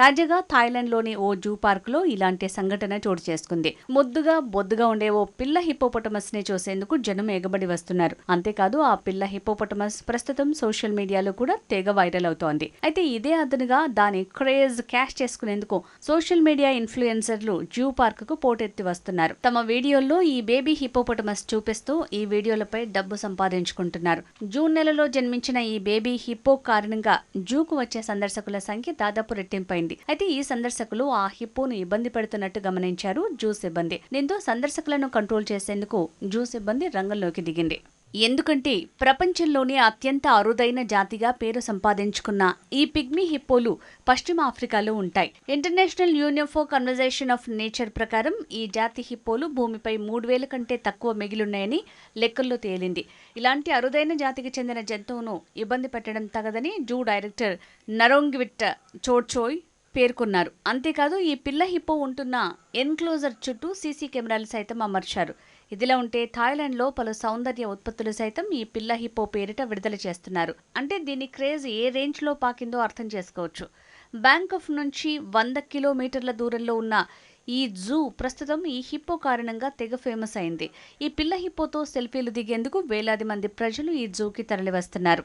తాజాగా థాయిలాండ్లోని ఓ జూ పార్క్లో ఇలాంటి సంఘటన చోటు చేసుకుంది. ముద్దుగా బొద్దుగా ఉండే ఓ పిల్ల హిప్పోపటమస్ని చూసేందుకు జనం ఎగబడి వస్తున్నారు. అంతేకాదు ఆ పిల్ల హిప్పోపటమస్ ప్రస్తుతం సోషల్ మీడియాలో కూడా తెగ వైరల్ అవుతోంది. అయితే ఇదే అదనుగా దాని క్రేజ్ క్యాష్ చేసుకునేందుకు సోషల్ మీడియా ఇన్ఫ్లుయెన్సర్లు జూ పార్క్కు పోటెత్తి వస్తున్నారు. తమ వీడియోల్లో ఈ బేబీ హిపోపటమస్ చూపిస్తూ ఈ వీడియోలపై డబ్బు సంపాదించుకుంటున్నారు. జూన్ నెలలో జన్మించిన ఈ బేబీ హిప్పో కారణంగా జూకు వచ్చే సందర్శకుల సంఖ్య దాదాపు రెట్టింపు రెట్టింపైంది అయితే ఈ సందర్శకులు ఆ హిప్పోను ఇబ్బంది పెడుతున్నట్టు గమనించారు జూ సిబ్బంది. దీంతో సందర్శకులను కంట్రోల్ చేసేందుకు జూ సిబ్బంది రంగంలోకి దిగింది. ఎందుకంటే ప్రపంచంలోనే అత్యంత అరుదైన జాతిగా పేరు సంపాదించుకున్న ఈ పిగ్మీ హిప్పోలు పశ్చిమ ఆఫ్రికాలో ఉంటాయి. International union for conversation of nature ప్రకారం ఈ జాతి హిప్పోలు భూమిపై మూడు వేల కంటే తక్కువ మిగిలున్నాయని లెక్కల్లో తేలింది. ఇలాంటి అరుదైన జాతికి చెందిన జంతువును ఇబ్బంది పెట్టడం తగదని జూ డైరెక్టర్ నరోంగ్విట్ చోడ్చోయ్ పేర్కొన్నారు. అంతేకాదు ఈ పిల్ల హిప్పో ఉంటున్న ఎన్క్లోజర్ చుట్టూ సీసీ కెమెరాలు సైతం అమర్చారు. ఇదిలా ఉంటే థాయిలాండ్లో పలు సౌందర్య ఉత్పత్తులు సైతం ఈ పిల్ల హిప్పో పేరిట విడుదల చేస్తున్నారు. అంటే దీని క్రేజ్ ఏ రేంజ్లో పాకిందో అర్థం చేసుకోవచ్చు. బ్యాంకాక్ నుంచి వంద కిలోమీటర్ల దూరంలో ఉన్న ఈ జూ ప్రస్తుతం ఈ హిప్పో కారణంగా తెగ ఫేమస్ అయింది. ఈ పిల్ల హిప్పోతో సెల్ఫీలు దిగేందుకు వేలాది మంది ప్రజలు ఈ జూకి తరలివస్తున్నారు.